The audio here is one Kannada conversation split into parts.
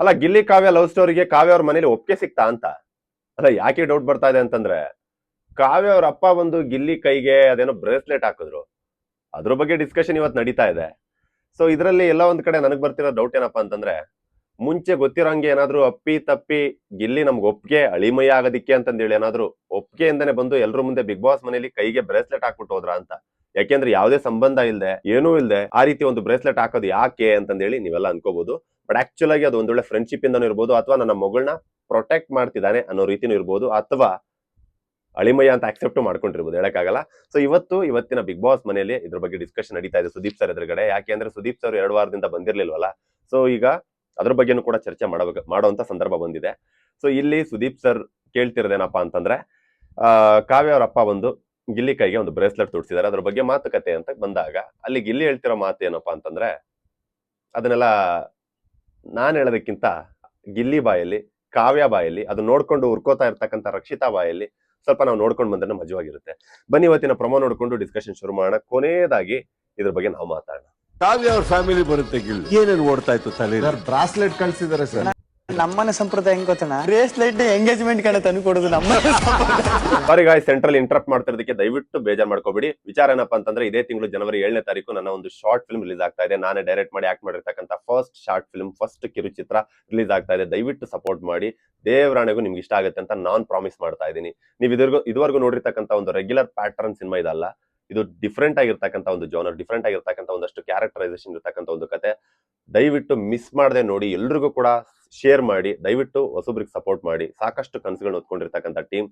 ಅಲ್ಲ, ಗಿಲ್ಲಿ ಕಾವ್ಯ ಲವ್ ಸ್ಟೋರಿಗೆ ಕಾವ್ಯ ಅವ್ರ ಮನೇಲಿ ಒಪ್ಪಿಗೆ ಸಿಕ್ತಾ ಅಂತ? ಅಲ್ಲ, ಯಾಕೆ ಡೌಟ್ ಬರ್ತಾ ಇದೆ ಅಂತಂದ್ರೆ, ಕಾವ್ಯ ಅವ್ರ ಅಪ್ಪ ಬಂದು ಗಿಲ್ಲಿ ಕೈಗೆ ಅದೇನೋ ಬ್ರೇಸ್ಲೆಟ್ ಹಾಕಿದ್ರು. ಅದ್ರ ಬಗ್ಗೆ ಡಿಸ್ಕಷನ್ ಇವತ್ತು ನಡೀತಾ ಇದೆ. ಸೊ ಇದರಲ್ಲಿ ಎಲ್ಲ ಒಂದ್ ಕಡೆ ನನಗೆ ಬರ್ತಿರೋ ಡೌಟ್ ಏನಪ್ಪಾ ಅಂತಂದ್ರೆ, ಮುಂಚೆ ಗೊತ್ತಿರೋಂಗೆ ಏನಾದ್ರೂ ಅಪ್ಪಿ ತಪ್ಪಿ ಗಿಲ್ಲಿ ನಮ್ಗೆ ಒಪ್ಪಿಗೆ ಅಳಿಮಯ ಆಗೋದಿಕ್ಕೆ ಅಂತಂದೇಳಿ ಏನಾದ್ರು ಒಪ್ಪಿಗೆಯಿಂದನೇ ಬಂದು ಎಲ್ರ ಮುಂದೆ ಬಿಗ್ ಬಾಸ್ ಮನೇಲಿ ಕೈಗೆ ಬ್ರೇಸ್ಲೆಟ್ ಹಾಕ್ಬಿಟ್ಟು ಹೋದ್ರ ಅಂತ? ಯಾಕೆಂದ್ರೆ ಯಾವುದೇ ಸಂಬಂಧ ಇಲ್ಲದೆ ಏನೂ ಇಲ್ಲದೆ ಆ ರೀತಿ ಒಂದು ಬ್ರೇಸ್ಲೆಟ್ ಹಾಕೋದು ಯಾಕೆ ಅಂತಂದೇಳಿ ನೀವೆಲ್ಲ ಅನ್ಕೋಬಹುದು ಬಟ್ ಆಕ್ಚುಲ್ ಆಗಿ ಅದು ಒಂದೊಳ್ಳೆ ಫ್ರೆಂಡ್ಶಿಪ್ ಇಂದನೂ ಇರ್ಬೋದು ಅಥವಾ ನನ್ನ ಮಗಳನ್ನ ಪ್ರೊಟೆಕ್ಟ್ ಮಾಡ್ತಿದ್ದಾನೆ ಅನ್ನೋ ರೀತಿನೂ ಇರ್ಬೋದು ಅಥವಾ ಅಳಿಮಯ್ಯ ಅಂತ ಅಕ್ಸೆಪ್ಟ್ ಮಾಡ್ಕೊಂಡಿರ್ಬೋದು, ಹೇಳಕ್ಕಾಗಲ್ಲ. ಸೊ ಇವತ್ತು, ಇವತ್ತಿನ ಬಿಗ್ ಬಾಸ್ ಮನೆಯಲ್ಲಿ ಇದ್ರ ಬಗ್ಗೆ ಡಿಸ್ಕಷನ್ ನಡೀತಾ ಇದೆ ಸುದೀಪ್ ಸರ್ ಎದುರುಗಡೆ. ಯಾಕೆ ಅಂದ್ರೆ ಸುದೀಪ್ ಸರ್ ಎರಡು ವಾರದಿಂದ ಬಂದಿರ್ಲಿಲ್ವಲ್ಲ? ಸೊ ಈಗ ಅದ್ರ ಬಗ್ಗೆನೂ ಕೂಡ ಚರ್ಚೆ ಮಾಡಬೇಕು ಮಾಡುವಂತ ಸಂದರ್ಭ ಬಂದಿದೆ. ಸೊ ಇಲ್ಲಿ ಸುದೀಪ್ ಸರ್ ಕೇಳ್ತಿರೋದೇನಪ್ಪ ಅಂತಂದ್ರೆ ಕಾವ್ಯ ಅವರ ಅಪ್ಪ ಬಂದು ಗಿಲ್ಲಿ ಕೈಗೆ ಒಂದು ಬ್ರೇಸ್ಲೆಟ್ ತುಡ್ಸಿದ್ದಾರೆ. ಅದ್ರ ಬಗ್ಗೆ ಮಾತುಕತೆ ಅಂತ ಬಂದಾಗ ಅಲ್ಲಿ ಗಿಲ್ಲಿ ಹೇಳ್ತಿರೋ ಮಾತು ಏನಪ್ಪಾ ಅಂತಂದ್ರೆ ಅದನ್ನೆಲ್ಲ ನಾನು ಹೇಳೋದಕ್ಕಿಂತ ಗಿಲ್ಲಿ ಬಾಯಲ್ಲಿ ಕಾವ್ಯ ಬಾಯಲ್ಲಿ ಅದು ನೋಡ್ಕೊಂಡು ಉರ್ಕೋತಾ ಇರ್ತಕ್ಕಂಥ ರಕ್ಷಿತಾ ಬಾಯಲ್ಲಿ ಸ್ವಲ್ಪ ನಾವು ನೋಡ್ಕೊಂಡು ಬಂದ್ರೆ ಮಜವಾಗಿರುತ್ತೆ. ಬನ್ನಿ ಇವತ್ತಿನ ಪ್ರಮೋ ನೋಡ್ಕೊಂಡು ಡಿಸ್ಕಷನ್ ಶುರು ಮಾಡೋಣ. ಕೊನೆಯದಾಗಿ ಇದ್ರ ಬಗ್ಗೆ ನಾವು ಮಾತಾಡೋಣ. ಕಾವ್ಯ ಅವ್ರ ಫ್ಯಾಮಿಲಿ ಬರುತ್ತೆ ಗಿಲ್ಲಿ. ಏನೇನು ಓಡ್ತಾ ಇತ್ತು ತಲೆ ಸರ್ ಬ್ರಾಸ್ಲೆಟ್ ಕಳ್ಸಿದಾರೆ ಸರ್. ನಮ್ಮನೆ ಸಂಪ್ರದಾಯ ಹೆಂಗ್ ಗೊತ್ತಣ್ಣ? ಬ್ರೇಸ್ಲೆಟ್ ಎಂಗೇಜ್ಮೆಂಟ್ ಕಡೆ ತಂದು ಕೊಡೋದು ನಮ್ಮ ಸಾರಿ ಗಾಯ್ ಸೆಂಟ್ರಲ್ ಇಂಟರಪ್ಟ್ ಮಾಡ್ತಿರೋದಕ್ಕೆ ದಯವಿಟ್ಟು ಬೇಜಾರ್ ಮಾಡ್ಕೋಬೇಡಿ. ವಿಚಾರ ಏನಪ್ಪ ಅಂತಂದ್ರೆ ಇದೇ ತಿಂಗಳು ಜನವರಿ ಏಳನೇ ತಾರೀಕು ನನ್ನ ಒಂದು ಶಾರ್ಟ್ ಫಿಲ್ಮ್ ರಿಲೀಸ್ ಆಗ್ತಾ ಇದೆ. ನಾನೇ ಡೈರೆಕ್ಟ್ ಮಾಡಿ ಆಕ್ಟ್ ಮಾಡಿರ್ತಕ್ಕಂಥ ಫಸ್ಟ್ ಶಾರ್ಟ್ ಫಿಲ್ಮ್ ಫಸ್ಟ್ ಕಿರುಚಿತ್ರ ರಿಲೀಸ್ ಆಗ್ತಾ ಇದೆ. ದಯವಿಟ್ಟು ಸಪೋರ್ಟ್ ಮಾಡಿ. ದೇವರಾಣೆಗೂ ನಿಮ್ಗೆ ಇಷ್ಟ ಆಗುತ್ತೆ ಅಂತ ನಾನ್ ಪ್ರಾಮಿಸ್ ಮಾಡ್ತಾ ಇದ್ದೀನಿ. ನೀವು ಇದುವರೆಗೂ ಇದುವರೆಗೂ ನೋಡಿರ್ತಕ್ಕಂಥ ಒಂದು ರೆಗ್ಯುಲರ್ ಪ್ಯಾಟರ್ನ್ ಸಿನಿಮಾ ಇದಲ್ಲ ಇದು ಡಿಫ್ರೆಂಟ್ ಆಗಿರ್ತಕ್ಕಂಥ ಒಂದು ಜೋನರ್ ಡಿಫ್ರೆಂಟ್ ಆಗಿರ್ತಕ್ಕಂಥ ಒಂದಷ್ಟು ಕ್ಯಾರೆಕ್ಟರೈಸೇಷನ್ ಇರ್ತಕ್ಕಂಥ ಒಂದು ಕತೆ. ದಯವಿಟ್ಟು ಮಿಸ್ ಮಾಡದೆ ನೋಡಿ, ಎಲ್ರಿಗೂ ಕೂಡ ಶೇರ್ ಮಾಡಿ, ದಯವಿಟ್ಟು ಹೊಸಬ್ರಿಗೆ ಸಪೋರ್ಟ್ ಮಾಡಿ. ಸಾಕಷ್ಟು ಕನಸುಗಳನ್ನ ಹೊತ್ಕೊಂಡಿರ್ತಕ್ಕಂಥ ಟೀಮ್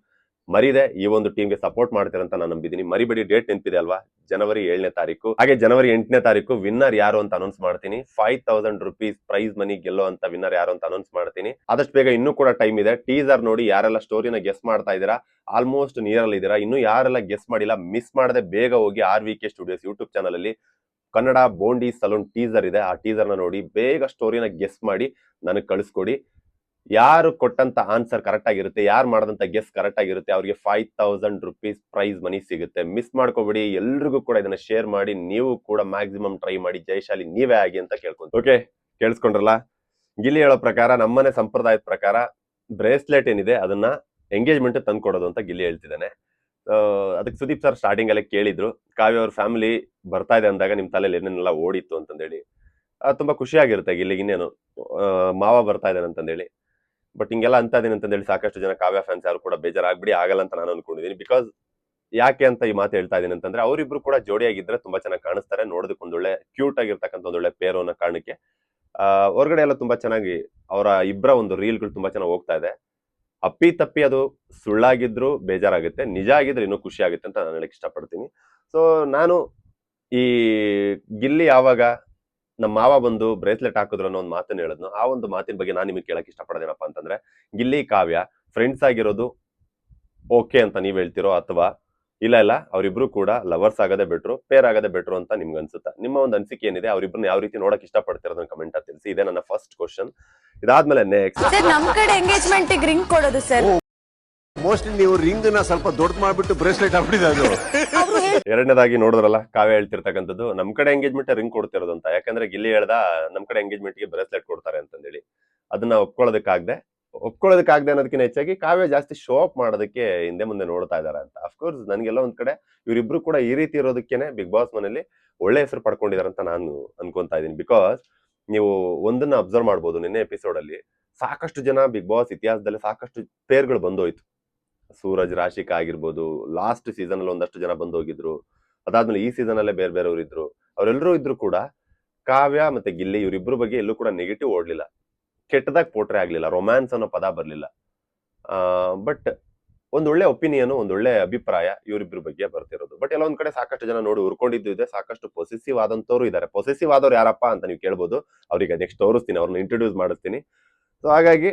ಮರಿದೆ, ಈ ಒಂದು ಟೀಮ್ಗೆ ಸಪೋರ್ಟ್ ಮಾಡ್ತೀರಂತ ನಾನು ನಂಬಿದ್ದೀನಿ ಮರಿಬೇಡಿ ಡೇಟ್ ನೆನಪಿದೆ ಅಲ್ವಾ? ಜನವರಿ ಏಳನೇ ತಾರೀಕು. ಹಾಗೆ ಜನವರಿ ಎಂಟನೇ ತಾರೀಕು ವಿನ್ನರ್ ಯಾರು ಅಂತ ಅನೌನ್ಸ್ ಮಾಡ್ತೀನಿ. Five thousand rupees prize money ಗೆಲ್ಲೋ ಅಂತ ವಿನ್ನರ್ ಯಾರು ಅಂತ ಅನೌನ್ಸ್ ಮಾಡ್ತೀನಿ. ಆದಷ್ಟು ಬೇಗ ಇನ್ನೂ ಕೂಡ ಟೈಮ್ ಇದೆ. ಟೀಸರ್ ನೋಡಿ ಯಾರೆಲ್ಲ ಸ್ಟೋರಿನ ಗೆಸ್ ಮಾಡ್ತಾ ಇದ್ದೀರಾ? ಆಲ್ಮೋಸ್ಟ್ ನಿಯರಲ್ಲಿ ಇದ್ದೀರಾ? ಇನ್ನು ಯಾರೆಲ್ಲ ಗೆಸ್ ಮಾಡಿಲ್ಲ ಮಿಸ್ ಮಾಡದೆ ಬೇಗ ಹೋಗಿ R V K studios YouTube channel ಅಲ್ಲಿ ಕನ್ನಡ ಬೋಂಡಿ ಸಲೂನ್ ಟೀಸರ್ ಇದೆ. ಆ ಟೀಸರ್ನ ನೋಡಿ ಬೇಗ ಸ್ಟೋರಿನ ಗೆಸ್ ಮಾಡಿ ನನಗೆ ಕಳಿಸ್ಕೊಡಿ. ಯಾರು ಕೊಟ್ಟಂತ ಆನ್ಸರ್ ಕರೆಕ್ಟ್ ಆಗಿರುತ್ತೆ ಯಾರು ಮಾಡಿದಂತ ಗೆಸ್ ಕರೆಕ್ಟ್ ಆಗಿರುತ್ತೆ ಅವ್ರಿಗೆ five thousand rupees prize money ಸಿಗುತ್ತೆ. ಮಿಸ್ ಮಾಡ್ಕೋಬೇಡಿ ಎಲ್ರಿಗೂ ಕೂಡ ಇದನ್ನ ಶೇರ್ ಮಾಡಿ ನೀವು ಕೂಡ ಮ್ಯಾಕ್ಸಿಮಮ್ ಟ್ರೈ ಮಾಡಿ ಜಯಶಾಲಿ ನೀವೇ ಆಗಿ ಅಂತ ಕೇಳ್ಕೊಂತ ಓಕೆ ಕೇಳಿಸ್ಕೊಂಡ್ರಲ್ಲ? ಗಿಲ್ಲಿ ಹೇಳೋ ಪ್ರಕಾರ ನಮ್ಮನೆ ಸಂಪ್ರದಾಯದ ಪ್ರಕಾರ ಬ್ರೇಸ್ಲೆಟ್ ಏನಿದೆ ಅದನ್ನ ಎಂಗೇಜ್ಮೆಂಟ್ ತಂದ್ಕೊಡೋದು ಅಂತ ಗಿಲ್ಲಿ ಹೇಳ್ತಿದ್ದಾನೆ. ಅದಕ್ಕೆ ಸುದೀಪ್ ಸರ್ ಸ್ಟಾರ್ಟಿಂಗ್ ಅಲ್ಲೇ ಕೇಳಿದ್ರು. ಕಾವ್ಯ ಅವ್ರ ಫ್ಯಾಮಿಲಿ ಬರ್ತಾ ಇದೆ ಅಂದಾಗ ನಿಮ್ ತಲೆಯಲ್ಲಿ ಏನೇನೆಲ್ಲ ಓಡಿತ್ತು ಅಂತಂದೇಳಿ. ತುಂಬಾ ಖುಷಿಯಾಗಿರುತ್ತೆ ಗಿಲ್ಲಿಗೆ ಇನ್ನೇನು. ಆ, ಮಾವ ಬರ್ತಾ ಇದ್ದಾನೆ ಅಂತಂದೇಳಿ. ಬಟ್ ಹಿಂಗೆಲ್ಲ ಅಂತ ಇದೀನಿ ಹೇಳಿ ಸಾಕಷ್ಟು ಜನ ಕಾವ್ಯ ಫ್ಯಾನ್ಸ್ ಯಾರು ಕೂಡ ಬೇಜಾರಾಗ್ಬಿಡಿ, ಆಗಲ್ಲ ಅಂತ ನಾನು ಅನ್ಕೊಂಡಿದ್ದೀನಿ ಬಿಕಾಸ್ ಯಾಕೆ ಅಂತ ಈ ಮಾತು ಹೇಳ್ತಾ ಇದೀನಿ ಅಂತಂದ್ರೆ ಅವರಿಬ್ರು ಕೂಡ ಜೋಡಿಯಾಗಿದ್ರೆ ತುಂಬಾ ಚೆನ್ನಾಗಿ ಕಾಣಿಸ್ತಾರೆ. ನೋಡೋದಕ್ಕೆ ಒಂದೊಳ್ಳೆ ಕ್ಯೂಟ್ ಆಗಿರ್ತಕ್ಕಂಥ ಒಂದೊಳ್ಳೆ ಪೇರು ಅನ್ನೋ ಕಾರಣಕ್ಕೆ. ಹೊರಗಡೆ ಎಲ್ಲ ತುಂಬಾ ಚೆನ್ನಾಗಿ ಅವರ ಇಬ್ಬರ ಒಂದು ರೀಲ್ಗಳು ತುಂಬಾ ಚೆನ್ನಾಗಿ ಹೋಗ್ತಾ ಇದೆ. ಅಪ್ಪಿ ತಪ್ಪಿ ಅದು ಸುಳ್ಳಾಗಿದ್ರು, ಬೇಜಾರಾಗುತ್ತೆ. ನಿಜ ಆಗಿದ್ರೆ ಇನ್ನೂ ಖುಷಿ ಆಗುತ್ತೆ ಅಂತ ನಾನು ಹೇಳಕ್ ಇಷ್ಟಪಡ್ತೀನಿ. ಸೊ ನಾನು ಈ ಗಿಲ್ಲಿ ಯಾವಾಗ ನಮ್ಮ ಮಾವ ಬಂದು ಬ್ರೇಸ್ಲೆಟ್ ಹಾಕಿದ್ರು ಅನ್ನೋ ಒಂದು ಮಾತನ್ನ ಹೇಳಿದ್ನು. ಆ ಒಂದು ಮಾತಿನ ಬಗ್ಗೆ ನಾನು ನಿಮಗೆ ಕೇಳಕ್ ಇಷ್ಟಪಡೋದೇನಪ್ಪ ಅಂತಂದ್ರೆ ಗಿಲ್ಲಿ ಕಾವ್ಯ ಫ್ರೆಂಡ್ಸ್ ಆಗಿರೋದು ಓಕೆ ಅಂತ ನೀವ್ ಹೇಳ್ತಿರೋ ಅಥವಾ ಇಲ್ಲ ಇಲ್ಲ ಅವರಿಬ್ರು ಕೂಡ ಲವರ್ಸ್ ಆಗದೆ ಬೆಟ್ರು ಪೇರ್ ಆಗದೆ ಬೆಟ್ರು ಅಂತ ನಿಮ್ಗೆ ಅನ್ಸುತ್ತೆ? ನಿಮ್ಮ ಒಂದು ಅನಿಸಿಕೆ ಏನಿದೆ? ಅವರಿಬ್ರು ಯಾವ ರೀತಿ ನೋಡಕ್ ಇಷ್ಟಪಡ್ತಿರೋದನ್ನ ಕಮೆಂಟ್ ತಿಳಿಸಿ. ಇದೆ ನನ್ನ ಫಸ್ಟ್ ಕ್ವಶನ್ ಇದಾದ್ಮೇಲೆ ನೆಕ್ಸ್ಟ್ ಸರ್ ನಮ್ ಕಡೆ ಎಂಗೇಜ್ಮೆಂಟ್ ರಿಂಗ್ ಕೊಡೋದು ಸರ್. ಮೋಸ್ಟ್ಲಿ ನೀವು ರಿಂಗ್ನ ಸ್ವಲ್ಪ ದೊಡ್ಡ ಮಾಡ್ಬಿಟ್ಟು ಬ್ರೇಸ್ಲೆಟ್ ಹಾಕ್ಬಿಟ್ಟಿದೆ ಅದು ಎರಡನೇದಾಗಿ ನೋಡಿದ್ರಲ್ಲ, ಕಾವ್ಯ ಹೇಳ್ತಿರ್ತಕ್ಕಂಥದ್ದು, ನಮ್ ಕಡೆ ಎಂಗೇಜ್ಮೆಂಟ್ ರಿಂಗ್ ಕೊಡ್ತಿರೋದು ಅಂತ. ಯಾಕಂದ್ರೆ ಗಿಲ್ಲಿ ಹೇಳ್ದ, ನಮ್ ಕಡೆ ಎಂಗೇಜ್ಮೆಂಟ್ಗೆ ಬ್ರೇಸ್ಲೆಟ್ ಕೊಡ್ತಾರೆ ಅಂತಂದೇಳಿ. ಅದನ್ನ ಒಪ್ಕೊಳ್ಳೋದಕ್ಕಾಗದೆ ಒಪ್ಕೊಳ್ಳೋದಕ್ಕಾಗದೆ ಅನ್ನೋದಕ್ಕಿಂತ ಹೆಚ್ಚಾಗಿ ಕಾವ್ಯ ಜಾಸ್ತಿ ಶೋ ಅಪ್ ಮಾಡೋದಕ್ಕೆ ಹಿಂದೆ ಮುಂದೆ ನೋಡ್ತಾ ಇದ್ದಾರೆ ಅಂತ. ಅಫ್ಕೋರ್ಸ್ ನನ್ಗೆಲ್ಲ ಒಂದ್ ಕಡೆ ಇವರಿಬ್ರು ಕೂಡ ಈ ರೀತಿ ಇರೋದಕ್ಕೇನೆ ಬಿಗ್ ಬಾಸ್ ಮನೇಲಿ ಒಳ್ಳೆ ಹೆಸರು ಪಡ್ಕೊಂಡಿದ್ದಾರೆ ಅಂತ ನಾನು ಅನ್ಕೊಂತಾ ಇದೀನಿ ಬಿಕಾಸ್ ನೀವು ಒಂದನ್ನ ಅಬ್ಸರ್ವ್ ಮಾಡ್ಬೋದು ನಿನ್ನೆ ಎಪಿಸೋಡ್ ಅಲ್ಲಿ. ಸಾಕಷ್ಟು ಜನ ಬಿಗ್ ಬಾಸ್ ಇತಿಹಾಸದಲ್ಲಿ ಸಾಕಷ್ಟು ಪೇರ್ಗಳು ಬಂದೋಯ್ತು. ಸೂರಜ್ ರಾಶಿಕಾ ಆಗಿರ್ಬೋದು ಲಾಸ್ಟ್ ಸೀಸನ್ ಅಲ್ಲಿ ಒಂದಷ್ಟು ಜನ ಬಂದು ಹೋಗಿದ್ರು. ಅದಾದ್ಮೇಲೆ ಈ ಸೀಸನ್ ಅಲ್ಲೇ ಬೇರೆ ಬೇರೆಯವರು ಇದ್ರು. ಅವರೆಲ್ಲರೂ ಇದ್ರು ಕೂಡ, ಕಾವ್ಯ ಮತ್ತೆ ಗಿಲ್ಲಿ ಇವರಿಬ್ಬರ ಬಗ್ಗೆ ಎಲ್ಲೂ ಕೂಡ ನೆಗೆಟಿವ್ ಓಡ್ಲಿಲ್ಲ. ಕೆಟ್ಟದಾಗಿ ಪೋಟ್ರೆ ಆಗ್ಲಿಲ್ಲ ರೊಮ್ಯಾನ್ಸ್ ಅನ್ನೋ ಪದ ಬರ್ಲಿಲ್ಲ. ಬಟ್ ಒಂದೊಳ್ಳೆ ಒಪಿನಿಯನ್ ಒಂದೊಳ್ಳೆ ಅಭಿಪ್ರಾಯ ಇವರಿಬ್ಬರ ಬಗ್ಗೆ ಬರ್ತಿರೋದು. ಬಟ್ ಎಲ್ಲ ಒಂದ್ ಕಡೆ ಸಾಕಷ್ಟು ಜನ ನೋಡಿ ಉರ್ಕೊಂಡಿದ್ದು ಇದೆ, ಸಾಕಷ್ಟು ಪೊಸೆಸಿವ್ ಆದಂತವ್ರು ಇದ್ದಾರೆ ಪೊಸೆಸಿವ್ ಆದವ್ರು ಯಾರಪ್ಪ ಅಂತ ನೀವು ಕೇಳ್ಬೋದು. ಅವ್ರಿಗೆ ನೆಕ್ಸ್ಟ್ ತೋರಿಸ್ತೀನಿ, ಅವ್ರನ್ನ ಇಂಟ್ರೊಡ್ಯೂಸ್ ಮಾಡಿಸ್ತೀನಿ. ಸೊ ಹಾಗಾಗಿ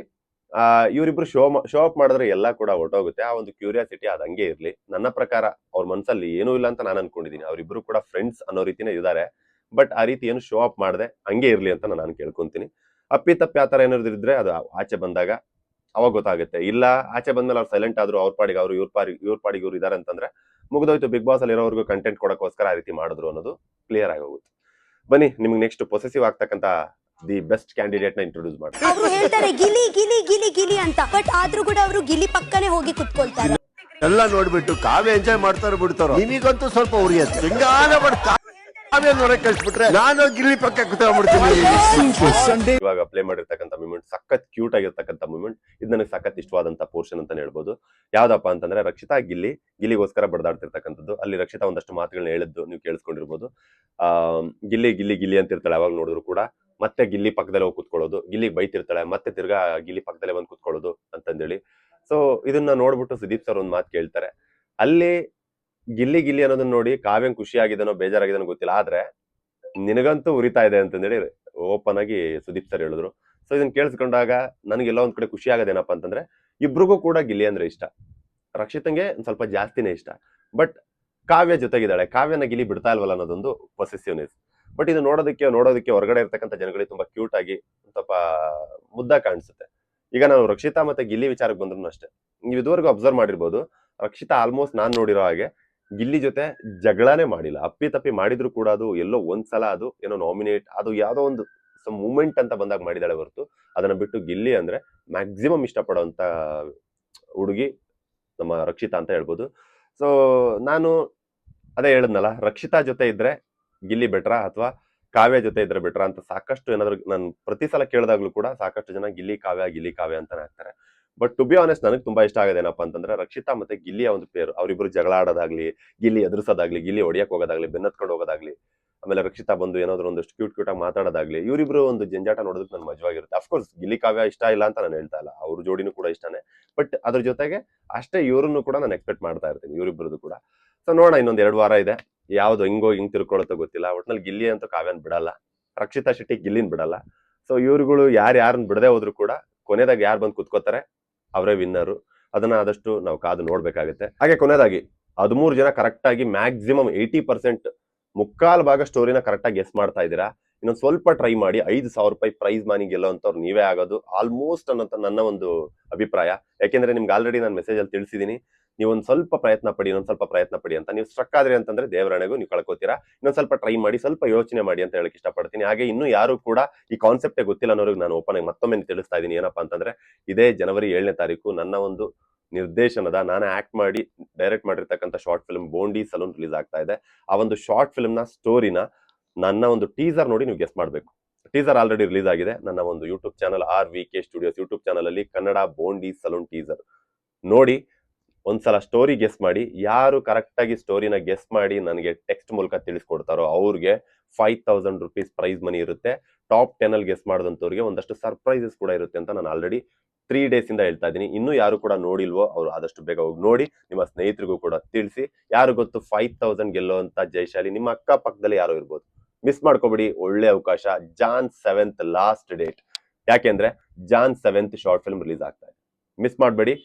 ಇವರಿಬ್ರು ಶೋ ಶೋ ಅಪ್ ಮಾಡಿದ್ರೆ ಎಲ್ಲ ಕೂಡ ಹೊರಟೋಗುತ್ತೆ ಆ ಒಂದು ಕ್ಯೂರಿಯಾಸಿಟಿ ಅದು ಹಂಗೆ ಇರ್ಲಿ. ನನ್ನ ಪ್ರಕಾರ ಅವ್ರ ಮನಸ್ಸಲ್ಲಿ ಏನೂ ಇಲ್ಲ ಅಂತ ನಾನು ಅನ್ಕೊಂಡಿದೀನಿ. ಅವರಿಬ್ರು ಕೂಡ ಫ್ರೆಂಡ್ಸ್ ಅನ್ನೋ ರೀತಿನೇ ಇದ್ದಾರೆ. ಬಟ್ ಆ ರೀತಿ ಏನು ಶೋ ಅಪ್ ಮಾಡಿದೆ ಹಂಗೆ ಇರ್ಲಿ ಅಂತ ನಾನು ಕೇಳ್ಕೊಂತೀನಿ. ಅಪ್ಪಿ ತಪ್ಪಿ ಆ ಥರ ಏನಾದ್ರು ಇದ್ರೆ ಅದು ಆಚೆ ಬಂದಾಗ ಅವಾಗ ಗೊತ್ತಾಗುತ್ತೆ. ಇಲ್ಲ, ಆಚೆ ಬಂದ್ಮೇಲೆ ಅವ್ರು ಸೈಲೆಂಟ್ ಆದ್ರು ಅವ್ರ ಪಾಡಿಗೆ ಅವ್ರು ಇವ್ರ ಪಾಡಿ, ಇವ್ರ ಪಾಡಿಗೆ ಇವ್ರು ಇದಾರೆ ಅಂತಂದ್ರೆ ಮುಗಿದೋಯ್ತು. ಬಿಗ್ ಬಾಸ್ ಅಲ್ಲಿ ಇರೋರ್ಗು ಕಂಟೆಂಟ್ ಕೊಡಕ್ಕೋಸ್ಕರ ಆ ರೀತಿ ಮಾಡಿದ್ರು ಅನ್ನೋದು ಕ್ಲಿಯರ್ ಆಗಿ ಹೋಗುತ್ತೆ. ಬನ್ನಿ, ನಿಮ್ಗೆ ನೆಕ್ಸ್ಟ್ ಪೊಸೆಸಿವ್ ಆಗ್ತಕ್ಕಂತ ದಿ ಬೆಸ್ಟ್ ಕ್ಯಾಂಡಿಡೇಟ್ನ ಇಂಟ್ರೊಡ್ಯೂಸ್ ಮಾಡ್ತಾರೆ. ಅವರು ಹೇಳ್ತಾರೆ ಗಿಲಿ ಗಿಲಿ ಗಿಲಿ ಗಿಲಿ ಅಂತ. ಬಟ್ ಆದ್ರೂ ಕೂಡ ಅವರು ಗಿಲಿ ಪಕ್ಕನೆ ಹೋಗಿ ಕುತ್ಕೊಳ್ತಾರೆ. ಎಲ್ಲ ನೋಡ್ಬಿಟ್ಟು ಕಾವ್ಯ ಎಂಜಾಯ್ ಮಾಡ್ತಾರ ಬಿಡ್ತಾರ? ನಿಮಗಂತೂ ಸ್ವಲ್ಪ ಉರಿಯತ್ತೆ. ಹಿಂಗಾನ ಬಟ್ ಕಾವ್ಯ ನೋಡಕ್ ಕಳ್ಸ್ಬಿಟ್ರೆ ನಾನು ಗಿಲ್ಲಿ ಪಕ್ಕ ಕುತ್ಕೊಂಡ್ಬಿಡ್ತೀನಿ. ಇವಾಗ ಪ್ಲೇ ಮಾಡಿರ್ತಕ್ಕಂಥ ಮೂಮೆಂಟ್ ಸಖತ್ ಕ್ಯೂಟ್ ಆಗಿರ್ತಕ್ಕಂಥ ಮೂಮೆಂಟ್ ಇದು ನನಗೆ ಸಖತ್ ಇಷ್ಟವಾದಂತ ಪೋರ್ಷನ್ ಅಂತ ಹೇಳ್ಬೋದು. ಯಾವ್ದಪ್ಪ ಅಂತಂದ್ರೆ ರಕ್ಷಿತಾ ಗಿಲ್ಲಿ ಗಿಲ್ಲಿಗೋಸ್ಕರ ಬಡದಾಡ್ತಿರ್ತಕ್ಕಂಥದ್ದು. ಅಲ್ಲಿ ರಕ್ಷಿತಾ ಒಂದಷ್ಟು ಮಾತುಗಳನ್ನ ಹೇಳಿದ್ದು ನೀವು ಕೇಳಿಸ್ಕೊಂಡಿರ್ಬೋದು. ಆ ಗಿಲ್ಲಿ ಗಿಲ್ಲಿ ಗಿಲ್ಲಿ ಅಂತ ಇರ್ತಾಳೆ ಅವಾಗ ನೋಡಿದ್ರು ಕೂಡ. ಮತ್ತೆ ಗಿಲ್ಲಿ ಪಕ್ಕದಲ್ಲೇ ಹೋಗಿ ಕುತ್ಕೊಳ್ಳೋದು, ಗಿಲ್ಲಿಗೆ ಬೈತಿರ್ತಾಳೆ, ಮತ್ತೆ ತಿರ್ಗಾ ಗಿಲ್ಲಿ ಪಕ್ಕದಲ್ಲೇ ಬಂದು ಕುತ್ಕೊಳ್ಳೋದು ಅಂತಂದೇಳಿ. ಸೊ ಇದನ್ನ ನೋಡ್ಬಿಟ್ಟು ಸುದೀಪ್ ಸರ್ ಒಂದ್ ಮಾತು ಕೇಳ್ತಾರೆ. ಅಲ್ಲಿ ಗಿಲ್ಲಿ ಗಿಲ್ಲಿ ಅನ್ನೋದನ್ನ ನೋಡಿ ಕಾವ್ಯಂ ಖುಷಿ ಆಗಿದನೋ ಬೇಜಾರಾಗಿದನೋ ಗೊತ್ತಿಲ್ಲ. ಆದ್ರೆ ನಿನಗಂತೂ ಉರಿತಾ ಇದೆ ಅಂತಂದೇಳಿ ಓಪನ್ ಆಗಿ ಸುದೀಪ್ ಸರ್ ಹೇಳಿದ್ರು. ಸೊ ಇದನ್ನ ಕೇಳಿಸ್ಕೊಂಡಾಗ ನನಗೆ ಎಲ್ಲ ಒಂದ್ ಕಡೆ ಖುಷಿ ಆಗೋದೇನಪ್ಪ ಅಂತಂದ್ರೆ, ಇಬ್ರಿಗೂ ಕೂಡ ಗಿಲ್ಲಿ ಅಂದ್ರೆ ಇಷ್ಟ. ರಕ್ಷಿತಂಗೆ ಸ್ವಲ್ಪ ಜಾಸ್ತಿನೇ ಇಷ್ಟ. ಬಟ್ ಕಾವ್ಯ ಜೊತೆಗಿದ್ದಾಳೆ. ಕಾವ್ಯನ ಗಿಲಿ ಬಿಡ್ತಾ ಇಲ್ವಲ್ಲ ಅನ್ನೋದೊಂದು ಪೊಸೆಸಿವ್ನೆಸ್ ಬಟ್ ಇದು ನೋಡೋದಕ್ಕೆ ನೋಡೋದಕ್ಕೆ ಹೊರಗಡೆ ಇರ್ತಕ್ಕಂಥ ಜನಗಳಿಗೆ ತುಂಬಾ ಕ್ಯೂಟ್ ಆಗಿ ಸ್ವಲ್ಪ ಮುದ್ದ ಕಾಣಿಸುತ್ತೆ. ಈಗ ನಾವು ರಕ್ಷಿತಾ ಮತ್ತೆ ಗಿಲ್ಲಿ ವಿಚಾರಕ್ಕೆ ಬಂದ್ರು ಅಷ್ಟೇ. ನೀವು ಇದುವರೆಗೂ ಅಬ್ಸರ್ವ್ ಮಾಡಿರ್ಬೋದು. ರಕ್ಷಿತಾ ಆಲ್ಮೋಸ್ಟ್ ನಾನು ನೋಡಿರೋ ಹಾಗೆ ಗಿಲ್ಲಿ ಜೊತೆ ಜಗಳನೇ ಮಾಡಿಲ್ಲ. ಅಪ್ಪಿ ತಪ್ಪಿ ಮಾಡಿದ್ರು ಕೂಡ ಅದು ಎಲ್ಲೋ ಒಂದ್ಸಲ ಅದು ಏನೋ ನಾಮಿನೇಟ್ ಅದು ಯಾವುದೋ ಒಂದು ಮೂಮೆಂಟ್ ಅಂತ ಬಂದಾಗ ಮಾಡಿದಾಳೆ ಹೊರತು. ಅದನ್ನ ಬಿಟ್ಟು ಗಿಲ್ಲಿ ಅಂದ್ರೆ ಮ್ಯಾಕ್ಸಿಮಮ್ ಇಷ್ಟಪಡೋಂತ ಹುಡುಗಿ ನಮ್ಮ ರಕ್ಷಿತಾ ಅಂತ ಹೇಳ್ಬೋದು. ಸೊ ನಾನು ಅದೇ ಹೇಳಿದ್ನಲ್ಲ, ರಕ್ಷಿತಾ ಜೊತೆ ಇದ್ರೆ ಗಿಲ್ಲಿ ಬೆಟ್ರಾ ಅಥವಾ ಕಾವ್ಯ ಜೊತೆ ಇದ್ರೆ ಬೆಟ್ರಾ ಅಂತ ಸಾಕಷ್ಟು ಏನಾದ್ರು ನಾನು ಪ್ರತಿ ಸಲ ಕೇಳಿದಾಗ್ಲೂ ಕೂಡ ಸಾಕಷ್ಟು ಜನ ಗಿಲ್ಲಿ ಕಾವ್ಯ ಗಿಲ್ಲಿ ಕಾವ್ಯ ಅಂತಾನೆ ಆಗ್ತಾರೆ ಬಟ್ ಟು ಬಿ ಆನೆಸ್ಟ್ ನನಗೆ ತುಂಬಾ ಇಷ್ಟ ಆಗೋದು ಏನಪ್ಪಾ ಅಂತಂದ್ರೆ ರಕ್ಷಿತಾ ಮತ್ತೆ ಗಿಲ್ಲಿ ಒಂದು ಪೇರು ಅವರಿಬ್ರು ಜಗಳ ಆಡೋದಾಗ್ಲಿ, ಗಿಲ್ಲಿ ಎದುರಿಸೋದಾಗ್ಲಿ, ಗಿಲ್ಲಿ ಹೊಡಿಯಕ್ ಹೋಗೋದಾಗ್ಲಿ, ಬೆನ್ನತ್ಕೊಂಡು ಹೋಗೋದಾಗ್ಲಿ, ಆಮೇಲೆ ರಕ್ಷಿತಾ ಬಂದು ಏನಾದ್ರು ಒಂದಷ್ಟು ಕ್ಯೂಟ್ ಕ್ಯೂಟ್ ಆಗಿ ಮಾತಾಡೋದಾಗ್ಲಿ ಇವರಿಬ್ರು ಒಂದು ಜಂಜಾಟ ನೋಡೋದಕ್ಕೆ ನನ್ ಮಜವಾಗಿರುತ್ತೆ. ಅಫ್ಕೋರ್ಸ್ ಗಿಲ್ಲಿ ಕಾವ್ಯ ಇಷ್ಟ ಇಲ್ಲ ಅಂತ ನಾನು ಹೇಳ್ತಾ ಇಲ್ಲ. ಅವ್ರ ಜೋಡಿನೂ ಕೂಡ ಇಷ್ಟನೇ. ಬಟ್ ಅದ್ರ ಜೊತೆಗೆ ಅಷ್ಟೇ ಇವ್ರನ್ನು ಕೂಡ ನಾನು ಎಕ್ಸ್ಪೆಕ್ಟ್ ಮಾಡ್ತಾ ಇರ್ತೀನಿ ಇವರಿಬ್ರದ್ದು ಕೂಡ. ಸೊ ನೋಡೋಣ ಇನ್ನೊಂದ್ ಎರಡು ವಾರ ಇದೆ. ಯಾವ್ದು ಹೆಂಗೋ ಹಿಂಗ್ ತಿರ್ಕೊಳತ್ತೋ ಗೊತ್ತಿಲ್ಲ. ಒಟ್ನಲ್ಲಿ ಗಿಲ್ಲಿ ಅಂತ ಕಾವ್ಯನ್ ಬಿಡಲ್ಲ. ರಕ್ಷಿತಾ ಶೆಟ್ಟಿ ಗಿಲ್ಲಿನ್ ಬಿಡಲ್ಲ. ಸೊ ಇವ್ರುಗಳು ಯಾರು ಯಾರನ್ನ ಬಿಡದೆ ಹೋದ್ರು ಕೂಡ ಕೊನೆದಾಗ ಯಾರು ಬಂದು ಕುತ್ಕೋತಾರೆ, ಅವರೇ ವಿನ್ನರು ಅದನ್ನ ಆದಷ್ಟು ನಾವು ಕಾದು ನೋಡ್ಬೇಕಾಗುತ್ತೆ. ಹಾಗೆ ಕೊನೆದಾಗಿ, ಹದಿಮೂರು ಜನ ಕರೆಕ್ಟ್ ಆಗಿ ಮ್ಯಾಕ್ಸಿಮಮ್ ಏಯ್ಟಿ ಪರ್ಸೆಂಟ್ ಮುಕ್ಕಾಲು ಭಾಗ ಸ್ಟೋರಿನ ಕರೆಕ್ಟ್ ಆಗಿ ಗೆಸ್ ಮಾಡ್ತಾ ಇದ್ದೀರಾ? ಇನ್ನೊಂದು ಸ್ವಲ್ಪ ಟ್ರೈ ಮಾಡಿ, ಐದು ಸಾವಿರ ರೂಪಾಯಿ ಪ್ರೈಸ್ ಮನಿ ಗೆಲ್ಲೋಂಥವ್ರು ನೀವೇ ಆಗೋದು. ಆಲ್ಮೋಸ್ಟ್ ಅನ್ನೋಂಥ ನನ್ನ ಒಂದು ಅಭಿಪ್ರಾಯ. ಯಾಕೆಂದ್ರೆ ನಿಮ್ಗೆ ಆಲ್ರೆಡಿ ನಾನು ಮೆಸೇಜ್ ಅಲ್ಲಿ ನೀವು ಒಂದ್ ಸ್ವಲ್ಪ ಪ್ರಯತ್ನ ಪಡಿ, ಇನ್ನೊಂದು ಸ್ವಲ್ಪ ಪ್ರಯತ್ನ ಪಡಿ ಅಂತ ನೀವು ಸ್ಟ್ರಕ್ ಆದ್ರೆ ಅಂತಂದ್ರೆ ದೇವರಣೆಗೂ ನೀವು ಕಳ್ಕೊತೀರಾ. ಇನ್ನೊಂದು ಸ್ವಲ್ಪ ಟ್ರೈ ಮಾಡಿ, ಸ್ವಲ್ಪ ಯೋಚನೆ ಮಾಡಿ ಅಂತ ಹೇಳಕ್ ಇಷ್ಟಪಡ್ತೀನಿ. ಹಾಗೆ ಇನ್ನು ಯಾರು ಕೂಡ ಈ ಕಾನ್ಸೆಪ್ಟೇ ಗೊತ್ತಿಲ್ಲ ಅನ್ನೋರಿಗೆ ನಾನು ಓಪನ್ ಆಗಿ ಮತ್ತೊಮ್ಮೆ ತಿಳಿಸ್ತಾ ಇದ್ದೀನಿ. ಏನಪ್ಪಾ ಅಂತಂದ್ರೆ ಇದೇ ಜನವರಿ ಏಳನೇ ತಾರೀಕು ನನ್ನ ಒಂದು ನಿರ್ದೇಶನದ ನಾನು ಆಕ್ಟ್ ಮಾಡಿ ಡೈರೆಕ್ಟ್ ಮಾಡಿರ್ತಕ್ಕಂಥ short film Bondi saloon release ಆಗ್ತಾ ಇದೆ. ಆ ಒಂದು ಶಾರ್ಟ್ ಫಿಲ್ಮ್ನ ಸ್ಟೋರಿನ ನನ್ನ ಒಂದು ಟೀಸರ್ ನೋಡಿ ನೀವು ಗೆಸ್ ಮಾಡಬೇಕು. ಟೀಸರ್ ಆಲ್ರೆಡಿ ರಿಲೀಸ್ ಆಗಿದೆ. ನನ್ನ ಒಂದು YouTube channel R V K studios YouTube channel ಅಲ್ಲಿ ಕನ್ನಡ ಬೋಂಡಿ ಸಲೂನ್ ಟೀಸರ್ ನೋಡಿ ಒಂದ್ಸಲ ಸ್ಟೋರಿ ಗೆಸ್ ಮಾಡಿ, ಯಾರು ಕರೆಕ್ಟ್ ಆಗಿ ಸ್ಟೋರಿನ ಗೆಸ್ ಮಾಡಿ ನನಗೆ ಟೆಕ್ಸ್ಟ್ ಮೂಲಕ ತಿಳಿಸ್ಕೊಡ್ತಾರೋ ಅವ್ರಿಗೆ five thousand rupees prize money ಇರುತ್ತೆ. ಟಾಪ್ ಟೆನ್ ಅಲ್ಲಿ ಗೆಸ್ ಮಾಡಿದಂಥವ್ರಿಗೆ ಒಂದಷ್ಟು ಸರ್ಪ್ರೈಸಸ್ ಕೂಡ ಇರುತ್ತೆ ಅಂತ ನಾನು ಆಲ್ರೆಡಿ ತ್ರೀ ಡೇಸ್ ಇಂದ ಹೇಳ್ತಾ ಇದ್ದೀನಿ. ಇನ್ನೂ ಯಾರು ಕೂಡ ನೋಡಿಲ್ವೋ ಅವ್ರು ಆದಷ್ಟು ಬೇಗ ಹೋಗಿ ನೋಡಿ, ನಿಮ್ಮ ಸ್ನೇಹಿತರಿಗೂ ಕೂಡ ತಿಳಿಸಿ. ಯಾರು ಗೊತ್ತು ಫೈವ್ ತೌಸಂಡ್ ಗೆಲ್ಲೋ ಅಂತ ಜೈಶಾಲಿ ನಿಮ್ಮ ಅಕ್ಕ ಪಕ್ಕದಲ್ಲಿ ಯಾರೋ ಇರ್ಬೋದು. ಮಿಸ್ ಮಾಡ್ಕೋಬೇಡಿ, ಒಳ್ಳೆ ಅವಕಾಶ. ಜಾನ್ ಸೆವೆಂತ್ ಲಾಸ್ಟ್ ಡೇಟ್ ಯಾಕೆಂದ್ರೆ Jan seventh short film release ಆಗ್ತಾ ಇದೆ. ಮಿಸ್ ಮಾಡಬೇಡಿ.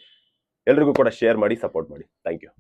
ಎಲ್ರಿಗೂ ಕೂಡ ಶೇರ್ ಮಾಡಿ ಸಪೋರ್ಟ್ ಮಾಡಿ. Thank you